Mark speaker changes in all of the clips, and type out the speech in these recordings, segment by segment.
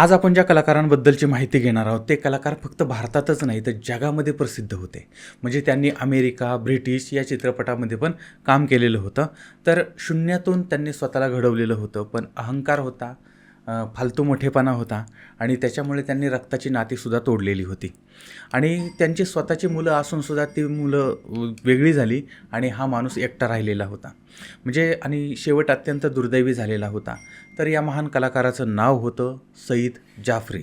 Speaker 1: आज आपण ज्या कलाकारांबद्दलची माहिती घेणार आहोत ते कलाकार फक्त भारतातच नाही तर जगामध्ये प्रसिद्ध होते. म्हणजे त्यांनी अमेरिका ब्रिटिश या चित्रपटामध्ये पण काम केलेलं होतं. तर शून्यातून त्यांनी स्वतःला घडवलेलं होतं पण अहंकार होता फालतू मोठेपणा होता आणि त्याच्यामुळे त्यांनी रक्ताची नातीसुद्धा तोडलेली होती. आणि त्यांची स्वतःची मुलं असूनसुद्धा ती मुलं वेगळी झाली आणि हा माणूस एकटा राहिलेला होता. म्हणजे आणि शेवट अत्यंत दुर्दैवी झालेला होता. तर या महान कलाकाराचं नाव होतं सईद जाफरी.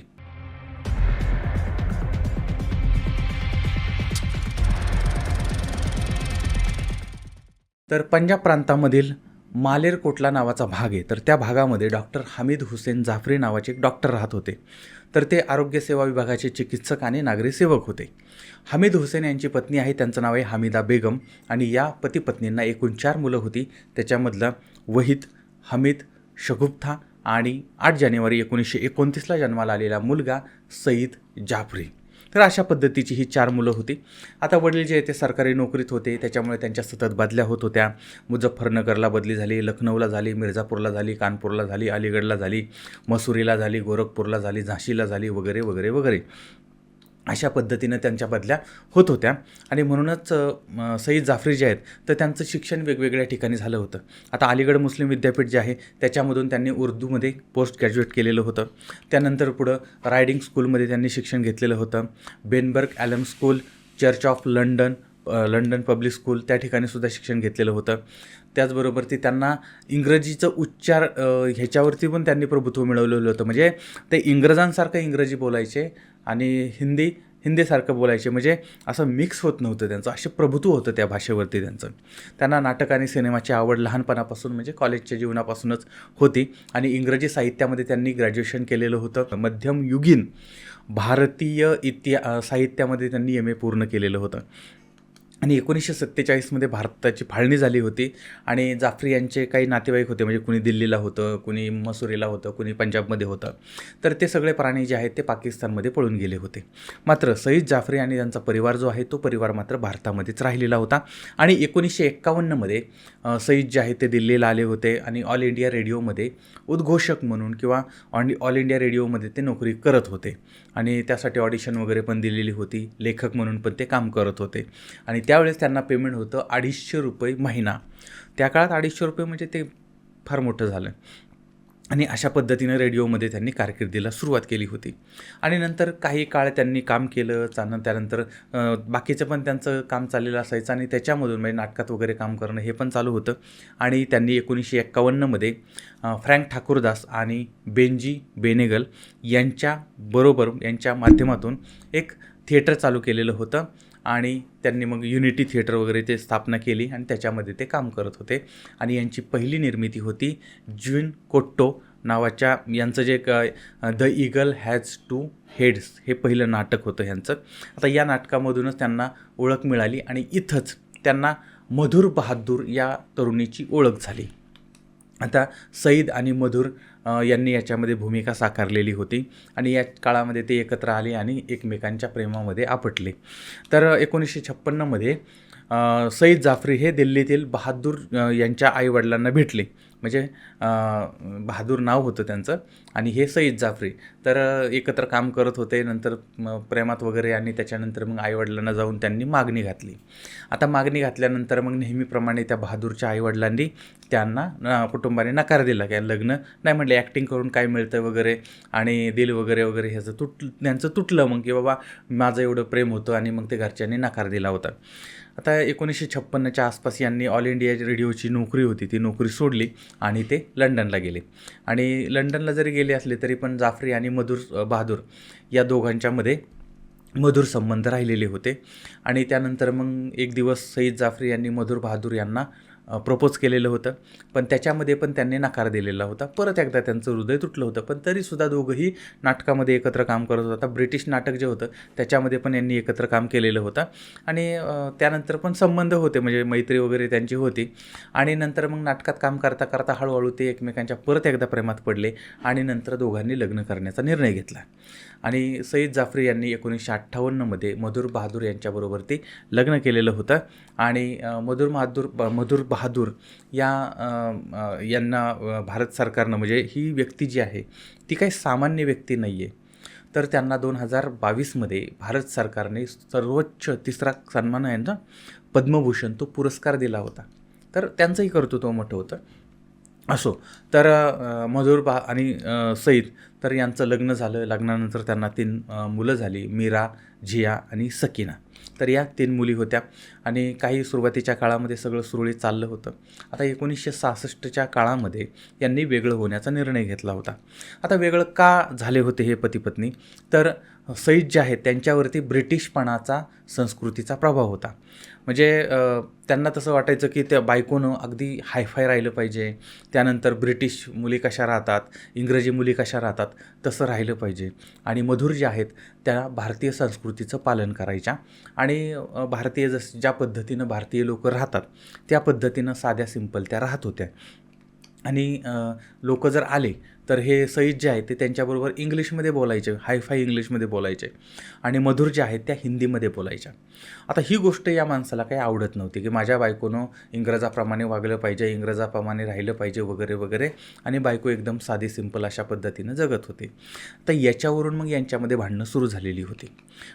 Speaker 1: तर पंजाब प्रांतामधील मालेरकोटला नावाचा भाग आहे. तर त्या भागामध्ये डॉक्टर हमीद हुसेन जाफरी नावाचे एक डॉक्टर राहत होते. तर ते आरोग्यसेवा विभागाचे चिकित्सक आणि नागरी सेवक होते. हमीद हुसेन यांची पत्नी आहे. त्यांचं नाव आहे हमीदा बेगम आणि या पती पत्नींना एकूण चार मुलं होती. त्याच्यामधलं वहीद हमीद शगुप्था आणि आठ जानेवारी एकोणीसशे एकोणतीसला जन्माला आलेला मुलगा सईद जाफरी. तर अशा पद्धतीची ही चार मुलं होती. आता वडील जे आहे ते सरकारी नोकरीत होते. त्याच्यामुळे त्यांच्या सतत बदल्या होत होत्या. मुझफ्फरनगरला बदली झाली लखनौला झाली मिर्झापूरला झाली कानपूरला झाली अलीगडला झाली मसुरीला झाली गोरखपूरला झाली झाशीला झाली वगैरे वगैरे वगैरे. अशा पद्धतीनं त्यांच्या बदल्या होत होत्या. आणि म्हणूनच सईद जाफरी जे आहेत तर त्यांचं शिक्षण वेगवेगळ्या ठिकाणी झालं होतं. आता अलीगड मुस्लिम विद्यापीठ जे आहे त्याच्यामधून त्यांनी उर्दूमध्ये पोस्ट ग्रॅज्युएट केलेलं होतं. त्यानंतर पुढं रायडिंग स्कूलमध्ये त्यांनी शिक्षण घेतलेलं होतं. बेनबर्ग ॲलम school church of London London public school त्या ठिकाणी सुद्धा शिक्षण घेतलेलं होतं. त्याचबरोबर ते त्यांना इंग्रजीचं उच्चार ह्याच्यावरती पण त्यांनी प्रभुत्व मिळवलेलं होतं. म्हणजे ते इंग्रजांसारखं इंग्रजी बोलायचे आणि हिंदी हिंदीसारखं बोलायचे. म्हणजे असं मिक्स होत नव्हतं त्यांचं. असे प्रभुत्व होतं त्या भाषेवरती त्यांचं. त्यांना नाटक आणि सिनेमाची आवड लहानपणापासून म्हणजे कॉलेजच्या जीवनापासूनच होती. आणि इंग्रजी साहित्यामध्ये त्यांनी ग्रॅज्युएशन केलेलं होतं. मध्यमयुगीन भारतीय इतिहा साहित्यामध्ये त्यांनी एम ए पूर्ण केलेलं होतं. आणि एकोणीसशे सत्तेचाळीसमध्ये भारताची फाळणी झाली होती. आणि जाफरी यांचे काही नातेवाईक होते म्हणजे कुणी दिल्लीला होतं कुणी मसुरीला होतं कुणी पंजाबमध्ये होतं. तर ते सगळे प्राणी जे आहेत ते पाकिस्तानमध्ये पळून गेले होते. मात्र सईद जाफरी आणि त्यांचा परिवार जो आहे तो परिवार मात्र भारतामध्येच राहिलेला होता. आणि एकोणीसशे एक्कावन्नमध्ये सईद जे आहे ते दिल्लीला आले होते आणि ऑल इंडिया रेडिओमध्ये उद्घोषक म्हणून किंवा ऑन ऑल इंडिया रेडिओमध्ये ते नोकरी करत होते. आणि त्यासाठी ऑडिशन वगैरे पण दिलेली होती. लेखक म्हणून पण ते काम करत होते. आणि त्यावेळेस त्यांना पेमेंट होतं अडीचशे रुपये महिना. त्या काळात अडीचशे रुपये म्हणजे ते फार मोठं झालं. आणि अशा पद्धतीनं रेडिओमध्ये त्यांनी कारकिर्दीला सुरुवात केली होती. आणि नंतर काही काळ त्यांनी काम केलं चान त्यानंतर बाकीचं पण त्यांचं काम चाललेलं असायचं आणि त्याच्यामधून म्हणजे नाटकात वगैरे काम करणं हे पण चालू होतं. आणि त्यांनी एकोणीसशे एक्कावन्नमध्ये फ्रँक ठाकूरदास आणि बेंजी बेनेगल यांच्या बरोबर यांच्या माध्यमातून एक थिएटर चालू केलेलं होतं. आणि त्यांनी मग युनिटी थिएटर वगैरे ते स्थापना केली आणि त्याच्यामध्ये ते काम करत होते. आणि यांची पहिली निर्मिती होती ज्युन कोट्टो नावाच्या यांचं जे एक the eagle has two heads हे पहिलं नाटक होतं ह्यांचं. आता या नाटकामधूनच त्यांना ओळख मिळाली आणि इथंच त्यांना मधुर बहादूर या तरुणीची ओळख झाली. आता सईद आणि मधुर यांनी याच्यामध्ये भूमिका साकारलेली होती. आणि या काळामध्ये ते एकत्र आले आणि एकमेकांच्या प्रेमामध्ये आपटले. तर एकोणीसशे छप्पन्नमध्ये सईद जाफरी हे दिल्लीतील बहादूर यांच्या आईवडिलांना भेटले. म्हणजे बहादूर नाव होतं त्यांचं आणि हे सईद जाफरी. तर एकत्र काम करत होते. नंतर प्रेमात वगैरे आणि त्याच्यानंतर मग आईवडिलांना जाऊन त्यांनी मागणी घातली. आता मागणी घातल्यानंतर मग नेहमीप्रमाणे त्या बहादूरच्या आईवडिलांनी त्यांना कुटुंबाने नकार दिला. की लग्न? नाही म्हटलं ॲक्टिंग करून काय मिळतं वगैरे आणि दिल वगैरे वगैरे ह्याचं तुट त्यांचं तुटलं मग की बाबा माझं एवढं प्रेम होतं आणि मग ते घरच्यांनी नकार दिला होता. आता एकोणीसशे छप्पन्नच्या आसपास यांनी ऑल इंडिया रेडिओची नोकरी होती. ती नोकरी सोडली आणि ते लंडनला गेले. आणि लंडनला जरी गेले असले तरी पण जाफरी आणि मधुर बहादूर या दोघांच्यामध्ये मधुर संबंध राहिलेले होते. आणि त्यानंतर मग एक दिवस सईद जाफरी यांनी मधुर बहादूर यांना प्रपोज केलेलं होतं. पण त्याच्यामध्ये पण त्यांनी नकार दिलेला होता. परत एकदा त्यांचं हृदय तुटलं होतं. पण तरीसुद्धा दोघंही नाटकामध्ये एकत्र काम करत होतं. आता ब्रिटिश नाटक जे होतं त्याच्यामध्ये पण यांनी एकत्र काम केलेलं होतं. आणि त्यानंतर पण संबंध होते. म्हणजे मैत्री वगैरे त्यांची होती. आणि नंतर मग नाटकात काम करता करता हळूहळू ते एकमेकांच्या परत एकदा प्रेमात पडले आणि नंतर दोघांनी लग्न करण्याचा निर्णय घेतला. आणि सईद जाफरी यांनी एकोणीसशे अठ्ठावन्नमध्ये मधुर बहादूर यांच्याबरोबर ते लग्न केलेलं होतं. आणि मधुर बहादूर मधुर मधुर बहादूर या यांना भारत सरकारनं म्हणजे ही व्यक्ती जी आहे ती काही सामान्य व्यक्ती नाही आहे तर त्यांना दोन हजार बावीसमध्ये भारत सरकारने सर्वोच्च तिसरा सन्मान आहे ना पद्मभूषण तो पुरस्कार दिला होता. तर त्यांचंही कर्तृत्व मोठं होतं. असो तर मधुर बा आणि सईद तर यांचं लग्न झालं. लग्नानंतर त्यांना तीन मुलं झाली. मीरा झिया आणि सकीना. तर या तीन मुली होत्या आणि काही सुरुवातीच्या काळामध्ये सगळं सुरळीत चाललं होतं. आता एकोणीसशे सहासष्टच्या काळामध्ये यांनी वेगळं होण्याचा निर्णय घेतला होता. आता वेगळं का झाले होते हे पतीपत्नी? तर सईद जे आहेत त्यांच्यावरती ब्रिटिशपणाचा संस्कृतीचा प्रभाव होता. म्हणजे त्यांना तसं वाटायचं की त्या बायकोनं अगदी हायफाय राहिलं पाहिजे. त्यानंतर ब्रिटिश मुली कशा राहतात इंग्रजी मुली कशा राहतात तसं राहिलं पाहिजे. आणि मधुर जे आहेत त्या भारतीय संस्कृतीचं पालन करायच्या. आणि भारतीय जस ज्या पद्धतीनं भारतीय लोक राहतात त्या पद्धतीनं साध्या सिंपल त्या राहत होत्या. आणि लोक जर आले तर हे सईद जे आहेत ते त्यांच्याबरोबर इंग्लिशमध्ये बोलायचे हायफाय इंग्लिशमध्ये बोलायचे. आणि मधुर जे आहेत त्या हिंदीमध्ये बोलायच्या. आता ही गोष्ट या माणसाला काही आवडत नव्हती की माझ्या बायकोनं इंग्रजाप्रमाणे वागलं पाहिजे इंग्रजाप्रमाणे राहिलं पाहिजे वगैरे वगैरे आणि बायको एकदम साधी सिंपल अशा पद्धतीनं जगत होते. तर याच्यावरून मग यांच्यामध्ये भांडणं सुरू झालेली होती.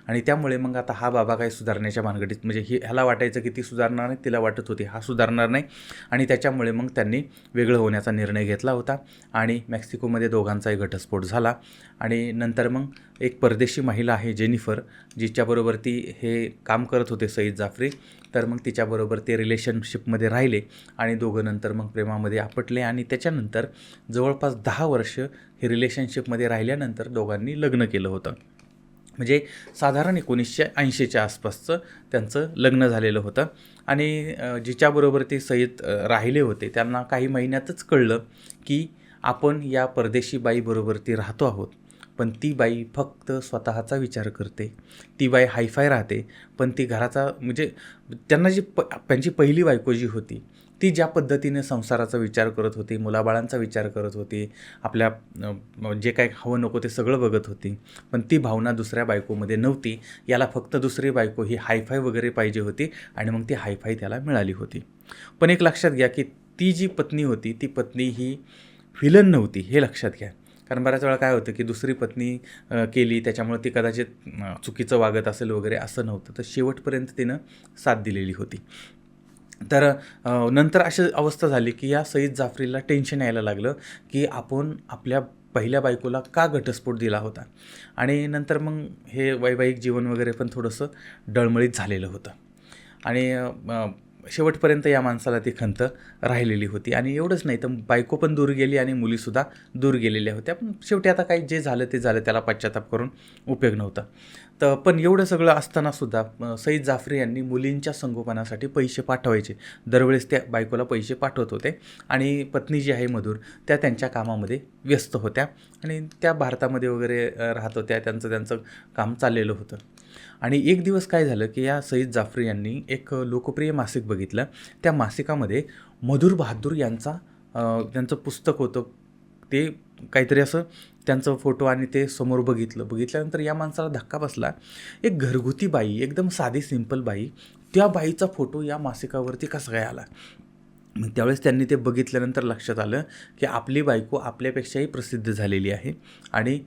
Speaker 1: आणि त्यामुळे मग आता हा बाबा काही सुधारण्याच्या भानगडीत म्हणजे ही ह्याला वाटायचं की ती सुधारणार नाही तिला वाटत होती हा सुधारणार नाही आणि त्याच्यामुळे मग त्यांनी वेगळं होण्याचा निर्णय घेतला होता आणि मेक्सिकोमध्ये दोघांचाही घटस्फोट झाला आणि नंतर मग एक परदेशी महिला आहे जेनिफर जिच्याबरोबर ती हे काम करत होते सईद जाफरी. तर मग तिच्याबरोबर ते रिलेशनशिपमध्ये राहिले आणि दोघं नंतर मग प्रेमामध्ये आपटले आणि त्याच्यानंतर जवळपास दहा वर्ष हे रिलेशनशिपमध्ये राहिल्यानंतर दोघांनी लग्न केलं होतं. म्हणजे साधारण एकोणीसशे ऐंशीच्या आसपासचं त्यांचं लग्न झालेलं होतं. आणि जिच्याबरोबर ते सईद राहिले होते त्यांना काही महिन्यातच कळलं की आपण या परदेशी बाईबरोबर ती राहतो आहोत. पण ती बाई फक्त स्वतःचा विचार करते. ती बाई हायफाय राहते पण ती घराचा म्हणजे त्यांना जी प त्यांची पहिली बायको जी होती ती ज्या पद्धतीने संसाराचा विचार करत होती मुलाबाळांचा विचार करत होती आपल्या जे काय हवं नको ते सगळं बघत होती पण ती भावना दुसऱ्या बायकोमध्ये नव्हती. याला फक्त दुसरी बायको ही हायफाय वगैरे पाहिजे होती आणि मग ती हायफाय त्याला मिळाली होती. पण एक लक्षात घ्या की ती जी पत्नी होती ती पत्नी ही व्हिलन नव्हती हे लक्षात घ्या. कारण बऱ्याच वेळा काय होतं की दुसरी पत्नी केली त्याच्यामुळे ती कदाचित चुकीचं वागत असेल वगैरे असं नव्हतं. तर शेवटपर्यंत तिनं साथ दिलेली होती. तर नंतर अशी अवस्था झाली की या सईद जाफरीला टेन्शन यायला लागलं की आपण आपल्या पहिल्या बायकोला का घटस्फोट दिला होता? आणि नंतर मग हे वैवाहिक जीवन वगैरे पण थोडंसं डळमळीत झालेलं होतं. आणि शेवटपर्यंत या माणसाला ती खंत राहिलेली होती. आणि एवढंच नाही तर बायको पण दूर गेली आणि मुलीसुद्धा दूर गेलेल्या होत्या. पण शेवटी आता काही जे झालं ते झालं त्याला पश्चाताप करून उपयोग नव्हता. तर पण एवढं सगळं असतानासुद्धा सईद जाफरी यांनी मुलींच्या संगोपनासाठी पैसे पाठवायचे. दरवेळेस त्या बायकोला पैसे पाठवत होते आणि पत्नी जी आहे मधुर त्या त्यांच्या कामामध्ये व्यस्त होत्या आणि त्या भारतामध्ये वगैरे राहत होत्या. त्यांचं त्यांचं काम चाललेलं होतं. आणि एक दिवस काय झालं की या सईद जाफरी यांनी एक लोकप्रिय मासिक बघितलं. त्या मासिकामध्ये मधुर बहादूर यांचा त्यांचं पुस्तक होतं. ते काहीतरी असं त्यांचं फोटो आणि ते समोर बघितलं. बघितल्यानंतर या माणसाला धक्का बसला. एक घरगुती बाई एकदम साधी सिंपल बाई त्या बाईचा फोटो या मासिकावरती कसा काय आला? मग त्यावेळेस त्यांनी ते बघितल्यानंतर लक्षात आलं की आपली बायको आपल्यापेक्षाही प्रसिद्ध झालेली आहे. आणि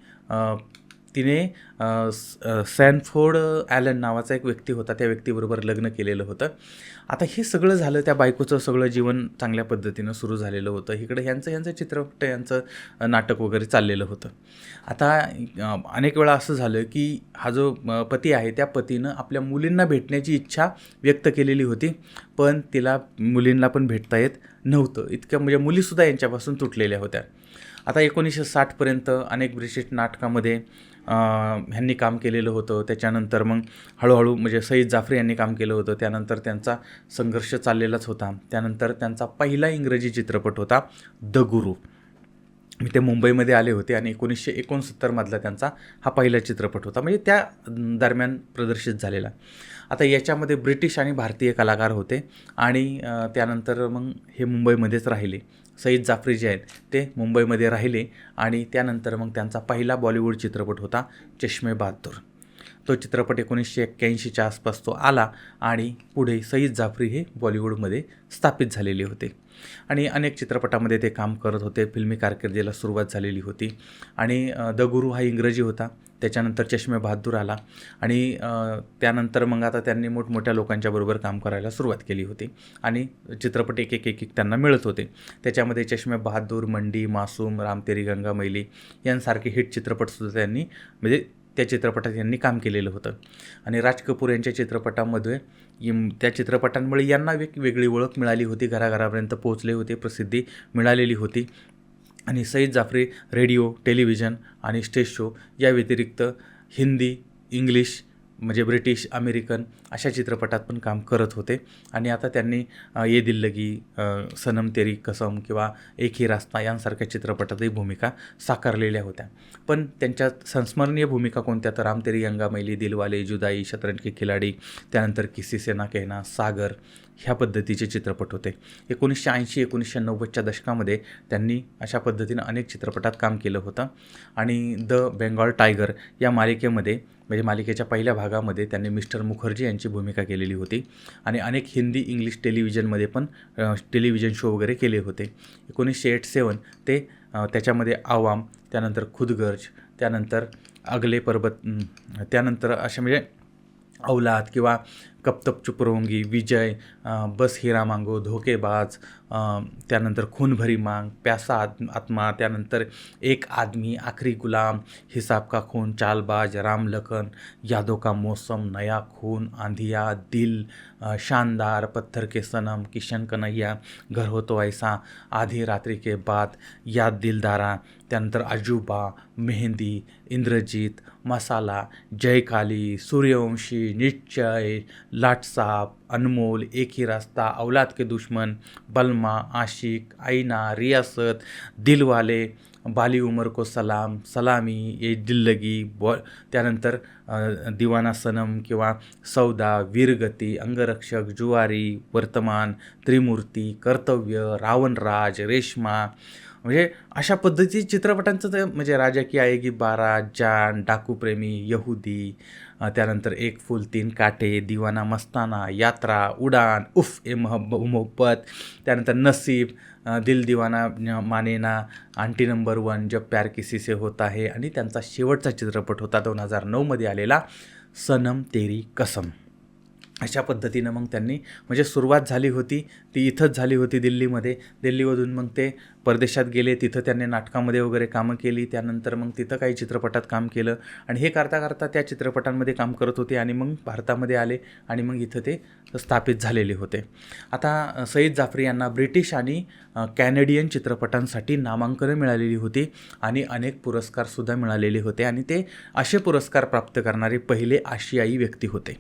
Speaker 1: तिने सॅनफोर्ड ॲलन नावाचा एक व्यक्ती होता त्या व्यक्तीबरोबर लग्न केलेलं होतं. आता हे सगळं झालं त्या बायकोचं सगळं जीवन चांगल्या पद्धतीनं सुरू झालेलं होतं. इकडं ह्यांचं ह्यांचं चित्रपट यांचं नाटक वगैरे चाललेलं होतं. आता अनेक वेळा असं झालं की हा जो पती आहे त्या पतीनं आपल्या मुलींना भेटण्याची इच्छा व्यक्त केलेली होती पण तिला मुलींना पण भेटता येत नव्हतं. इतक्या म्हणजे मुलीसुद्धा यांच्यापासून तुटलेल्या होत्या. आता एकोणीसशे साठपर्यंत अनेक ब्रिटिश नाटकामध्ये ह्यांनी काम केलेलं होतं. त्याच्यानंतर मग हळूहळू म्हणजे सईद जाफरी यांनी काम केलं होतं. त्यानंतर त्यांचा संघर्ष चाललेलाच होता. त्यानंतर त्यांचा पहिला इंग्रजी चित्रपट होता द गुरु. मी ते मुंबईमध्ये आले होते आणि एकोणीसशे एकोणसत्तरमधला त्यांचा हा पहिला चित्रपट होता. म्हणजे त्या दरम्यान प्रदर्शित झालेला. आता याच्यामध्ये ब्रिटिश आणि भारतीय कलाकार होते आणि त्यानंतर मग हे मुंबईमध्येच राहिले. सईद जाफरी जे आहेत ते मुंबईमध्ये राहिले आणि त्यानंतर मग त्यांचा पहिला बॉलिवूड चित्रपट होता चष्मे बहादूर. तो चित्रपट एकोणीसशे एक्क्याऐंशीच्या आसपास तो आला आणि पुढे सईद जाफरी हे बॉलिवूडमध्ये स्थापित झालेले होते. आणि अनेक चित्रपटामध्ये ते काम करत होते. फिल्मी कारकिर्दीला सुरुवात झालेली होती. आणि द गुरु हा इंग्रजी होता. त्याच्यानंतर चष्मे बहादूर आला. आणि त्यानंतर मग आता त्यांनी मोठमोठ्या लोकांच्या बरोबर काम करायला सुरुवात केली होती. आणि चित्रपट एक एक एक एक त्यांना मिळत होते. त्याच्यामध्ये चष्मे बहादूर मंडी मासूम राम तेरी गंगा मैली यांसारखे हिट चित्रपटसुद्धा त्यांनी म्हणजे त्या चित्रपटात यांनी काम केलेलं होतं. आणि राज कपूर यांच्या चित्रपटामध्ये इम- त्या चित्रपटांमुळे यांना एक वेगळी ओळख मिळाली होती. घराघरापर्यंत पोहोचले होते प्रसिद्धी मिळालेली होती. आणि सईद जाफरी रेडिओ टेलिव्हिजन आणि स्टेज शो या व्यतिरिक्त हिंदी इंग्लिश म्हणजे ब्रिटिश अमेरिकन अशा चित्रपटात पण काम करत होते. आणि आता त्यांनी ये दिल्लगी सनम तेरी कसम किंवा एक ही रास्ता यांसारख्या चित्रपटातही भूमिका साकारलेल्या होत्या. पण त्यांच्या संस्मरणीय भूमिका कोणत्या? तर राम तेरी यंगा मैली दिलवाले जुदाई शतरंज के खिलाडी त्यानंतर किसी सेना कहना सागर ह्या पद्धतीचे चित्रपट होते. एकोणीसशे ऐंशी एकोणीसशे नव्वदच्या दशकामध्ये त्यांनी अशा पद्धतीनं अनेक चित्रपटात काम केलं होतं. आणि द बेंगॉल टायगर या मालिकेमध्ये म्हणजे मालिकेच्या पहिल्या भागामध्ये त्यांनी मिस्टर मुखर्जी यांची भूमिका केलेली होती. आणि अनेक हिंदी इंग्लिश टेलिव्हिजनमध्ये पण टेलिव्हिजन शो वगैरे केले होते. एकोणीसशे एट सेवन ते त्याच्यामध्ये आवाम त्यानंतर खुदगर्ज त्यानंतर अगले पर्वत त्यानंतर असे म्हणजे औलाद किंवा कप तप चुप रोंगी विजय बस हिरा मांगो धोकेबाज त्यानंतर खून भरी मांग प्यासा आत्म आत्मा त्यानंतर एक आदमी आखरी गुलाम हिसाब का खून चालबाज राम लखन यादों का मौसम नया खून आंधिया दिल शानदार पत्थर के सनम किशन कन्हैया घर हो तो ऐसा आधी रात्रि के बाद याद दिलदारा त्यानंतर अजूबा मेहंदी इंद्रजीत मसाला जय काली सूर्यवंशी निश्चय लाटसाप अनमोल एक ही रास्ता औलाद के दुश्मन बलमा आशिक आईना रियासत दिलवाले बाली उमर को सलाम सलामी ये दिल्लगी बॉ त्यानंतर दिवाना सनम किंवा सौदा वीरगती अंगरक्षक जुवारी वर्तमान त्रिमूर्ती कर्तव्य रावणराज रेश्मा. म्हणजे अशा पद्धती चित्रपटांचं म्हणजे राजा की आएगी बारा जान डाकूप्रेमी यहुदी त्यानंतर एक फुल तीन काटे दिवाना मस्ताना यात्रा उडान उफ ए मोहब्ब मोहब्बत. त्यानंतर Naseeb Dil Deewana मानेना aunty number one Jab Pyaar Kisi से होता है. आणि त्यांचा शेवटचा चित्रपट होता दोन हजार नऊमध्ये आलेला सनम तेरी कसम. अशा पद्धतीनं मग त्यांनी म्हणजे सुरुवात झाली होती ती इथंच झाली होती दिल्लीमध्ये. दिल्लीमधून मग ते परदेशात गेले तिथं त्यांनी नाटकामध्ये वगैरे कामं केली त्यानंतर मग तिथं काही चित्रपटात काम केलं. आणि हे करता करता त्या चित्रपटांमध्ये काम करत होते आणि मग भारतामध्ये आले आणि मग इथं ते स्थापित झालेले होते. आता सईद जाफरी यांना ब्रिटिश आणि कॅनेडियन चित्रपटांसाठी नामांकनं मिळालेली होती आणि अनेक पुरस्कारसुद्धा मिळालेले होते आणि ते असे पुरस्कार प्राप्त करणारे पहिले आशियाई व्यक्ती होते.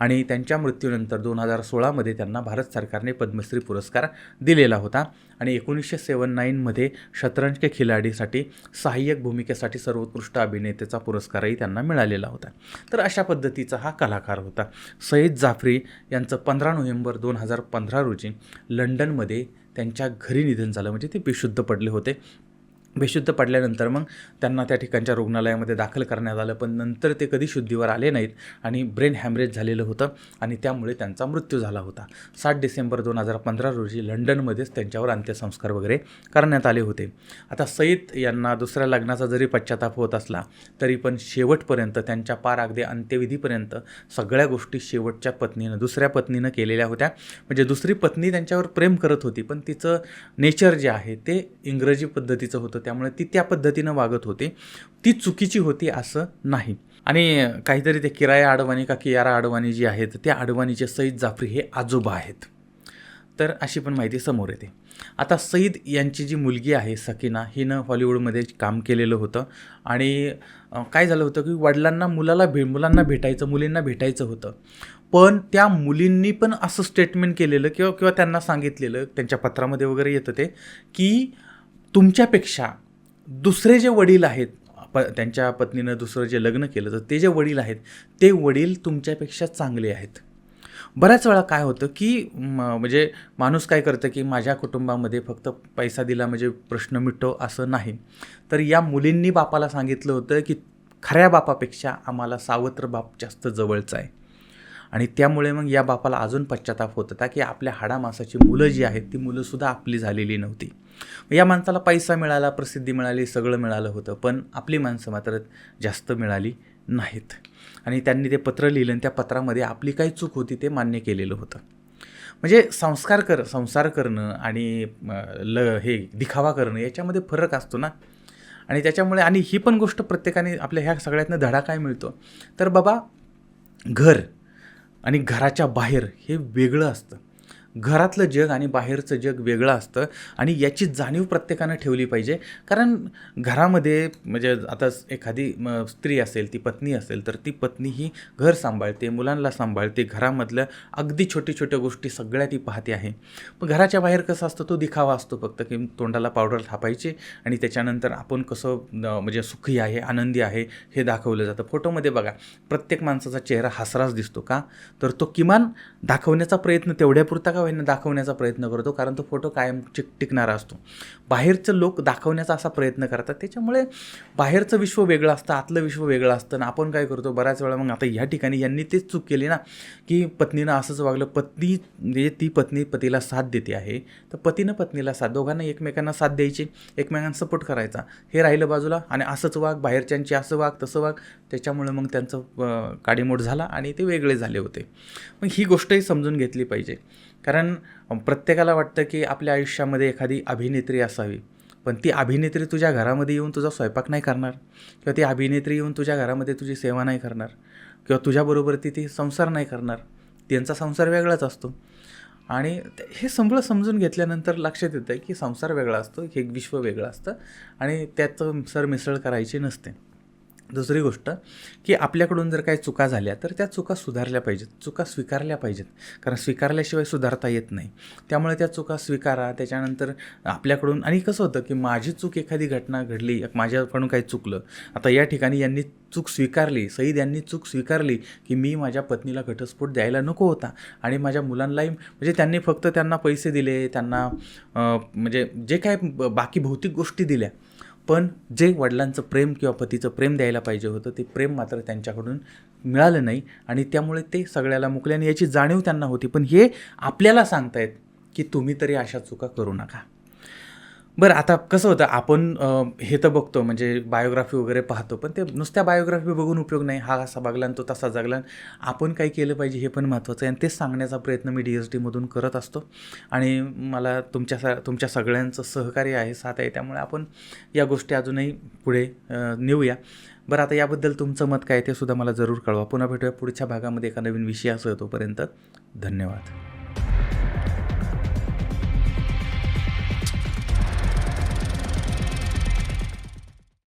Speaker 1: आणि त्यांच्या मृत्यूनंतर दोन हजार सोळामध्ये त्यांना भारत सरकारने पद्मश्री पुरस्कार दिलेला होता आणि एकोणीसशे सेवन नाईनमध्ये शतरंज के खिलाडीसाठी सहाय्यक भूमिकेसाठी सर्वोत्कृष्ट अभिनेतेचा पुरस्कारही त्यांना मिळालेला होता. तर अशा पद्धतीचा हा कलाकार होता. सईद जाफरी यांचं पंधरा नोव्हेंबर दोन हजार पंधरा रोजी लंडनमध्ये त्यांच्या घरी निधन झालं. म्हणजे ते बेशुद्ध पडले होते. बेशुद्ध पडल्यानंतर मग त्यांना त्या ठिकाणच्या रुग्णालयामध्ये दाखल करण्यात आलं. पण नंतर ते कधी शुद्धीवर आले नाहीत आणि ब्रेन हॅमरेज झालेलं होतं आणि त्यामुळे त्यांचा मृत्यू झाला होता. सात डिसेंबर दोन हजार पंधरा रोजी लंडनमध्येच त्यांच्यावर अंत्यसंस्कार वगैरे करण्यात आले होते. आता सईद यांना दुसऱ्या लग्नाचा जरी पश्चाताप होत असला तरी पण शेवटपर्यंत त्यांच्या पार अगदी अंत्यविधीपर्यंत सगळ्या गोष्टी शेवटच्या पत्नीनं दुसऱ्या पत्नीनं केलेल्या होत्या. म्हणजे दुसरी पत्नी त्यांच्यावर प्रेम करत होती पण तिचं नेचर जे आहे ते इंग्रजी पद्धतीचं होतं. त्यामुळे ती त्या पद्धतीनं वागत होती. ती चुकीची होती असं नाही. आणि काहीतरी ते किराया अडवाणी का कियारा अडवाणी जी आहेत त्या अडवाणीचे सईद जाफरी हे आजोबा आहेत. तर अशी पण माहिती समोर येते. आता सईद यांची जी मुलगी आहे सकीना हिनं हॉलिवूडमध्ये काम केलेलं होतं. आणि काय झालं होतं की वडिलांना मुलाला भे मुलांना भेटायचं मुलींना भेटायचं होतं. पण त्या मुलींनी पण असं स्टेटमेंट केलेलं किंवा किंवा त्यांना सांगितलेलं त्यांच्या पत्रामध्ये वगैरे येतं ते की तुमच्यापेक्षा दुसरे जे वडील आहेत प त्यांच्या पत्नीनं दुसरं जे लग्न केलं तर ते जे वडील आहेत ते वडील तुमच्यापेक्षा चांगले आहेत. बऱ्याच वेळा काय होतं की म्हणजे माणूस काय करतं की माझ्या कुटुंबामध्ये फक्त पैसा दिला म्हणजे प्रश्न मिटो असं नाही. तर या मुलींनी बापाला सांगितलं होतं की खऱ्या बापापेक्षा आम्हाला सावत्र बाप जास्त जवळचा आहे. आणि त्यामुळे मग या बापाला अजून पश्चाताप होत होता की आपल्या हाडामासाची मुलं जी आहेत ती मुलंसुद्धा आपली झालेली नव्हती. या माणसाला पैसा मिळाला प्रसिद्धी मिळाली सगळं मिळालं होतं पण आपली माणसं मात्र जास्त मिळाली नाहीत. आणि त्यांनी ते पत्र लिहिलं आणि त्या पत्रामध्ये आपली काही चूक होती ते मान्य केलेलं होतं. म्हणजे संस्कार कर संसार करणं आणि ल हे दिखावा करणं याच्यामध्ये फरक असतो ना. आणि त्याच्यामुळे आणि ही पण गोष्ट प्रत्येकाने आपल्या ह्या सगळ्यातनं धडा काय मिळतो? तर बाबा घर आणि घराच्या बाहेर हे वेगळं असतं. घरातलं जग आणि बाहेरचं जग वेगळं असतं आणि याची जाणीव प्रत्येकानं ठेवली पाहिजे. कारण घरामध्ये म्हणजे आता एखादी स्त्री असेल ती पत्नी असेल तर ती पत्नी ही घर सांभाळते मुलांना सांभाळते. घरामधल्या अगदी छोटी छोट्या गोष्टी सगळ्या ती पाहते आहे. पण घराच्या बाहेर कसं असतं तो दिखावा असतो फक्त की तोंडाला पावडर थापायची आणि त्याच्यानंतर आपण कसं म्हणजे सुखी आहे आनंदी आहे हे दाखवलं जातं. फोटोमध्ये बघा प्रत्येक माणसाचा चेहरा हसराच दिसतो का? तर तो किमान दाखवण्याचा प्रयत्न तेवढ्यापुरता का होईना दाखवण्याचा प्रयत्न करतो कारण तो फोटो कायम चिक टिकणारा असतो. बाहेरचं लोक दाखवण्याचा असा प्रयत्न करतात त्याच्यामुळे बाहेरचं विश्व वेगळं असतं आतलं विश्व वेगळं असतं आणि आपण काय करतो बऱ्याच वेळा मग आता ह्या ठिकाणी यांनी तेच चूक केली ना की पत्नीनं असंच वागलं पत्नी म्हणजे ती पत्नी पतीला साथ देते आहे तर पतीनं पत्नीला साथ दोघांना एकमेकांना साथ द्यायची एकमेकांना सपोर्ट करायचा हे राहिलं बाजूला आणि असंच वाग बाहेरच्यांची असं वाघ तसं वाघ त्याच्यामुळे मग त्यांचं काडीमोड झाला आणि ते वेगळे झाले होते. मग ही गोष्टही समजून घेतली पाहिजे. कारण प्रत्येकाला वाटतं की आपल्या आयुष्यामध्ये एखादी अभिनेत्री असावी. पण ती अभिनेत्री तुझ्या घरामध्ये येऊन तुझा स्वयंपाक नाही करणार. किंवा ती अभिनेत्री येऊन तुझ्या घरामध्ये तुझी सेवा नाही करणार. किंवा तुझ्याबरोबर ती ती संसार नाही करणार. त्यांचा संसार वेगळाच असतो. आणि ते- हे सगळं समजून घेतल्यानंतर लक्षात येतं की संसार वेगळा असतो हे विश्व वेगळं असतं. आणि त्याचं सरमिसळ करायची नसते. दुसरी गोष्ट की आपल्याकडून जर काही चुका झाल्या तर त्या चुका सुधारल्या पाहिजेत चुका स्वीकारल्या पाहिजेत. कारण स्वीकारल्याशिवाय सुधारता येत नाही. त्यामुळे त्या चुका स्वीकारा त्याच्यानंतर आपल्याकडून आणि कसं होतं की माझी चूक एखादी घटना घडली माझ्याकडून काही चुकलं आता या ठिकाणी यांनी चूक स्वीकारली सईद यांनी चूक स्वीकारली की मी माझ्या पत्नीला घटस्फोट द्यायला नको होता. आणि माझ्या मुलांनाही म्हणजे त्यांनी फक्त त्यांना पैसे दिले त्यांना म्हणजे जे काय ब- बाकी भौतिक गोष्टी दिल्या पण जे वडिलांचं प्रेम किंवा पतीचं प्रेम द्यायला पाहिजे होतं ते प्रेम मात्र त्यांच्याकडून मिळालं नाही. आणि त्यामुळे ते सगळ्याला मुकले आणि याची जाणीव त्यांना होती. पण हे आपल्याला सांगतायत की तुम्ही तरी अशा चुका करू नका. बरं आता कसं होतं आपण हे तर बघतो म्हणजे बायोग्राफी वगैरे पाहतो पण ते नुसत्या बायोग्राफी बघून उपयोग नाही. हा असा बघला आणि तो तसा जगला. आपण काय केलं पाहिजे हे पण महत्त्वाचं आहे आणि तेच सांगण्याचा प्रयत्न मी डी एस डीमधून करत असतो. आणि मला तुमच्या स तुमच्या सगळ्यांचं सहकार्य आहे साथ आहे. त्यामुळे आपण या गोष्टी अजूनही पुढे नेऊया. बरं आता याबद्दल तुमचं मत काय ते सुद्धा मला जरूर कळवा. पुन्हा भेटूया पुढच्या भागामध्ये एका नवीन विषयासह तोपर्यंत. धन्यवाद.